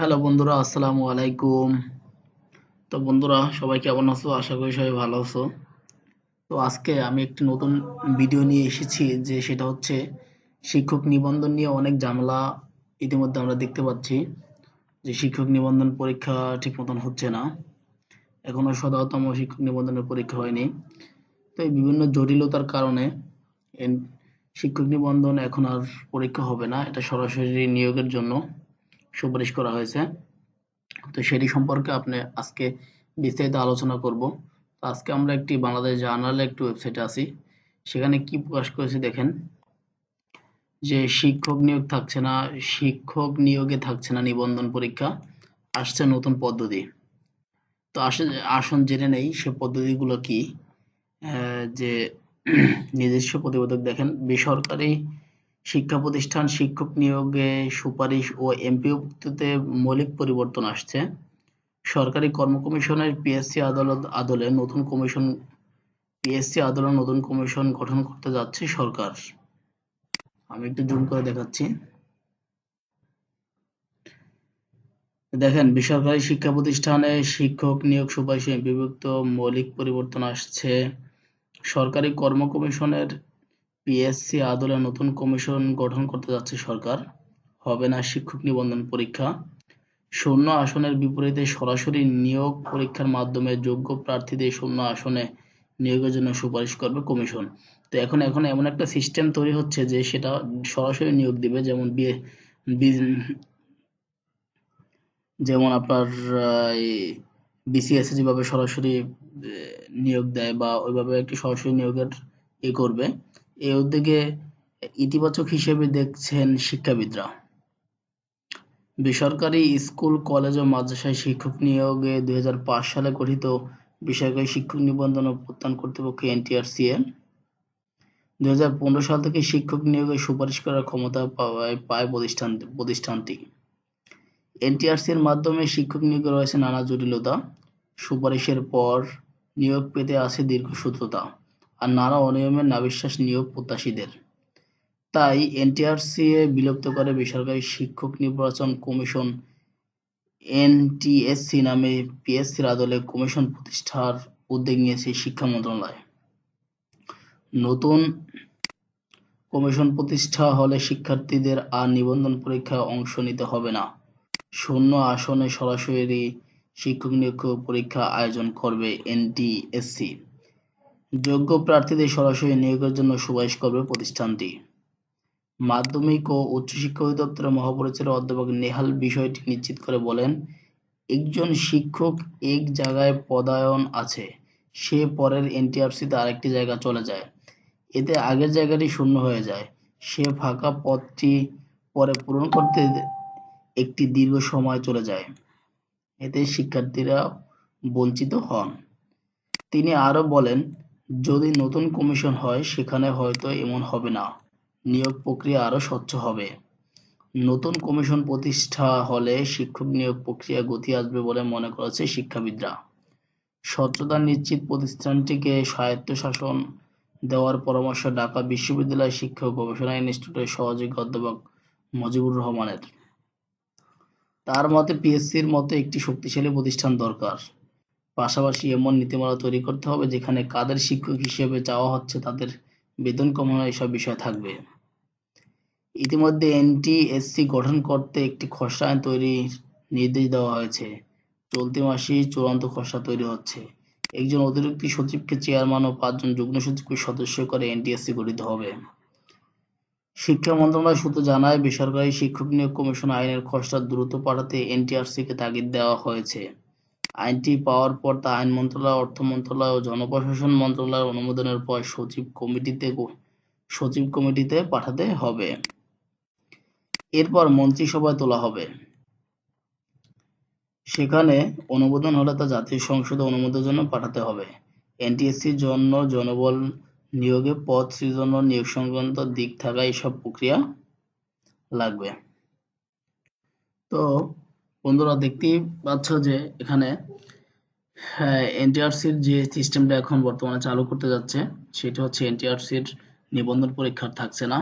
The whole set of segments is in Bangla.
হ্যালো বন্ধুরা, আসসালামু আলাইকুম। তো বন্ধুরা, সবাই কেমন আছো? আশা করি সবাই ভালো আছো। তো আজকে আমি একটি নতুন ভিডিও নিয়ে এসেছি, যে সেটা হচ্ছে শিক্ষক নিবন্ধন নিয়ে অনেক ঝামেলা ইতিমধ্যে আমরা দেখতে পাচ্ছি, যে শিক্ষক নিবন্ধন পরীক্ষা ঠিক মতন হচ্ছে না। এখনও শততম শিক্ষক নিবন্ধনের পরীক্ষা হয়নি। তো এই বিভিন্ন জটিলতার কারণে শিক্ষক নিবন্ধন এখন আর পরীক্ষা হবে না, এটা সরাসরি নিয়োগের জন্য। সুপারিশ করা হয়েছে। তো সেটি সম্পর্কে আপনি আজকে বিস্তারিত আলোচনা করব। তো আজকে আমরা একটি বাংলাদেশ জার্নালে একটি ওয়েবসাইটে আছি। সেখানে কি প্রকাশ করেছে দেখেন। যে শিক্ষক নিয়োগ থাকছে না, শিক্ষক নিয়োগে থাকছে না নিবন্ধন পরীক্ষা, আসছে নতুন পদ্ধতি। তো আসে, আসুন জেনে নেই সে পদ্ধতিগুলো কি। যে নিজস্ব প্রতিবেদক দেখেন, বেসরকারি শিক্ষা প্রতিষ্ঠান শিক্ষক নিয়োগে সুপারিশ ও এমপিওতে মৌলিক পরিবর্তন আসছে। সরকারি কর্ম কমিশনের পিএসসি আদালত আদলে নতুন কমিশন, পিএসসি আদালত নতুন কমিশন গঠন করতে যাচ্ছে সরকার। আমি একটু জুম করে দেখাচ্ছি। দেখেন, বেসরকারি শিক্ষা প্রতিষ্ঠানে শিক্ষক নিয়োগ সুপারিশে বিভক্ত মৌলিক পরিবর্তন আসছে। সরকারি কর্ম কমিশনের পিএসসি আদলে নতুন কমিশন গঠন করতে যাচ্ছে সরকার। হবে না শিক্ষক নিবন্ধন পরীক্ষা। শূন্য আসনের বিপরীতে সরাসরি নিয়োগ পরীক্ষার মাধ্যমে যোগ্য প্রার্থীদের শূন্য আসনে নিয়োগের জন্য সুপারিশ করবে কমিশন। তো এখন এখন এমন একটা সিস্টেম তৈরি হচ্ছে যে সেটা সরাসরি নিয়োগ দিবে, যেমন বিয়ে যেমন আপনার বিসিএসএ যেভাবে সরাসরি নিয়োগ দেয় বা ওইভাবে একটি সরাসরি নিয়োগের ই করবে। এই উদ্যোগে ইতিবাচক হিসেবে দেখছেন শিক্ষাবিদরা। বেসরকারি স্কুল, কলেজ ও মাদ্রাসায় শিক্ষক নিয়োগে দুই হাজার পাঁচ সালে গঠিত বেসরকারি শিক্ষক নিবন্ধন ও প্রত্যান কর্তৃপক্ষ এনটিআরসিএ। দুই সাল থেকে শিক্ষক নিয়োগে সুপারিশ করার ক্ষমতা পায় প্রতিষ্ঠান প্রতিষ্ঠানটি। এর মাধ্যমে শিক্ষক নিয়োগে রয়েছে নানা জটিলতা। সুপারিশের পর নিয়োগ পেতে আছে দীর্ঘসূত্রতা আর নানা অনিয়মের নাবিশ্বাস নিয়োগ প্রত্যাশীদের। তাই এনটিআরসি এ বিলুপ্ত করে বেসরকারি শিক্ষক নির্বাচন কমিশন এনটিএসসি নামে পিএসসির আদলে কমিশন প্রতিষ্ঠার উদ্যোগ নিয়েছে শিক্ষা মন্ত্রণালয়। নতুন কমিশন প্রতিষ্ঠা হলে শিক্ষার্থীদের আর নিবন্ধন পরীক্ষায় অংশ নিতে হবে না। শূন্য আসনে সরাসরি শিক্ষক নিয়োগ পরীক্ষা আয়োজন করবে এনটিএসসি। যোগ্য প্রার্থীদের সরাসরি নিয়োগের জন্য সুপারিশ করবে প্রতিষ্ঠানটি। মাধ্যমিক ও উচ্চশিক্ষা অধিদপ্তরের মহাপরিচালক অধ্যাপক নেহাল বিষয়টি নিশ্চিত করে বলেন, একজন শিক্ষক এক জায়গায় পদায়ন আছে, সে পরের এনটিআরসিতে আরেকটি জায়গা চলে যায়। এতে আগের জায়গাটি শূন্য হয়ে যায়। সে ফাঁকা পদটি পরে পূরণ করতে একটি দীর্ঘ সময় চলে যায়। এতে শিক্ষার্থীরা বঞ্চিত হন। তিনি আরও বলেন যদি নতুন কমিশন হয়, সেখানে হয়তো এমন হবে না। নিয়োগ প্রক্রিয়া আরও স্বচ্ছ হবে। নতুন কমিশন প্রতিষ্ঠা হলে শিক্ষক নিয়োগ প্রক্রিয়া গতি আসবে বলে মনে করেছে শিক্ষাবিদরা। স্বচ্ছতা নিশ্চিত প্রতিষ্ঠানটিকে স্বায়ত্তশাসন দেওয়ার পরামর্শ ঢাকা বিশ্ববিদ্যালয় শিক্ষা গবেষণা ইনস্টিটিউটের সহযোগী অধ্যাপক মজিবুর রহমানের। তার মতে, পিএসসির মতো একটি শক্তিশালী প্রতিষ্ঠান দরকার। পাশাপাশি এমন নীতিমালা তৈরি করতে হবে যেখানে কাদের শিক্ষক হিসেবে চাওয়া হচ্ছে, তাদের বেতন কমানো এসব বিষয় থাকবে। ইতিমধ্যে এনটিএসসি গঠন করতে একটি খসড়া আইন তৈরির নির্দেশ দেওয়া হয়েছে। চলতি মাসেই চূড়ান্ত খসড়া তৈরি হচ্ছে। একজন অতিরিক্ত সচিবকে চেয়ারম্যান ও পাঁচজন যুগ্ম সচিবকে সদস্য করে এনটিএসসি গঠিত হবে। শিক্ষা মন্ত্রণালয় সূত্র জানায়, বেসরকারি শিক্ষক নিয়োগ কমিশন আইনের খসড়া দ্রুত পাঠাতে এনটিআরসিকে তাগিদ দেওয়া হয়েছে। আইনটি পাওয়ার পর তা আইন মন্ত্রণালয়, অর্থ মন্ত্রণালয় ও জনপ্রশাসন মন্ত্রণালয়ের অনুমোদনের পর সচিব কমিটিতে সচিব কমিটিতে পাঠাতে হবে। এরপর মন্ত্রিসভায় তোলা হবে। সেখানে অনুমোদন হলে তা জাতীয় সংসদে অনুমোদনের জন্য পাঠাতে হবে। এনটিএসসির জন্য জনবল নিয়োগে পদ সৃজন ও নিয়োগ সংক্রান্ত দিক থাকা এসব প্রক্রিয়া লাগবে। তো বন্ধুরা দেখতেই পাচ্ছ যে এখানে হ্যাঁ এনটিআরসির যে সিস্টেমটা এখন বর্তমানে চালু করতে যাচ্ছে, সেটা হচ্ছে এনটিআরসির নিবন্ধন পরীক্ষার থাকছে না।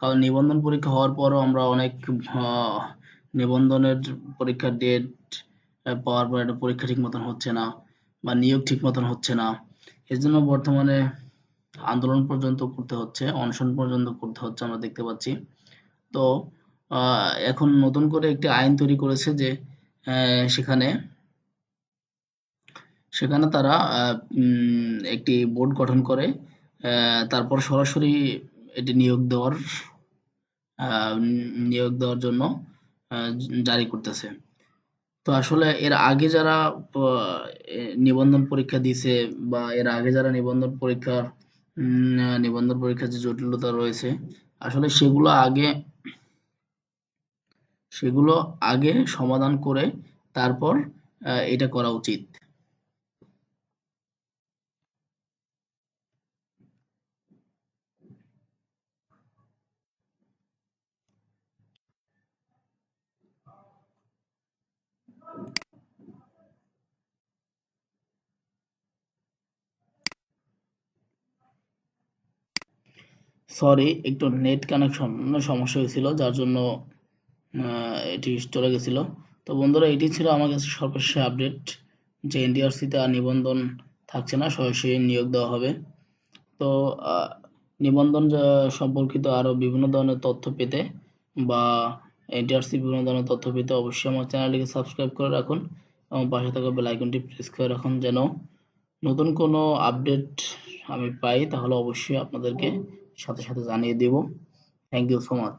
কারণ নিবন্ধন পরীক্ষা হওয়ার পরও আমরা অনেক নিবন্ধনের পরীক্ষার ডেট পাওয়ার পর একটা পরীক্ষা ঠিক মতন হচ্ছে না বা নিয়োগ ঠিক মতন হচ্ছে না। এর জন্য বর্তমানে আন্দোলন পর্যন্ত করতে হচ্ছে, অনশন পর্যন্ত করতে হচ্ছে আমরা দেখতে পাচ্ছি। তো এখন নতুন করে একটি আইন তৈরি করেছে যে সেখানে সেখানে তারা একটি বোর্ড গঠন করে তারপর সরাসরি এটি নিয়োগ দেওয়ার নিয়োগ দেওয়ার জন্য জারি করতেছে। তো আসলে এর আগে যারা নিবন্ধন পরীক্ষা দিছে বা এর আগে যারা নিবন্ধন পরীক্ষার নিবন্ধন পরীক্ষার যে জটিলতা রয়েছে, আসলে সেগুলো আগে সেগুলো আগে সমাধান করে তারপর এটা করা উচিত। সরি একটু নেট কানেকশন সমস্যা হয়েছিল, যার জন্য এটি চলে গেছিল। তো বন্ধুরা, এটি ছিল আমার কাছে সর্বশেষ আপডেট যে এনটিআরসিতে আর নিবন্ধন থাকছে না, সরাসরি নিয়োগ দেওয়া হবে। তো নিবন্ধন সম্পর্কিত আরও বিভিন্ন ধরনের তথ্য পেতে বা এনটিআরসি বিভিন্ন ধরনের তথ্য পেতে অবশ্যই আমার চ্যানেলটিকে সাবস্ক্রাইব করে রাখুন এবং পাশে থাকা বেল আইকনটি প্রেস করে রাখুন যেন নতুন কোনো আপডেট আমি পাই, তাহলে অবশ্যই আপনাদেরকে সাথে সাথে জানিয়ে দেব। Thank you so much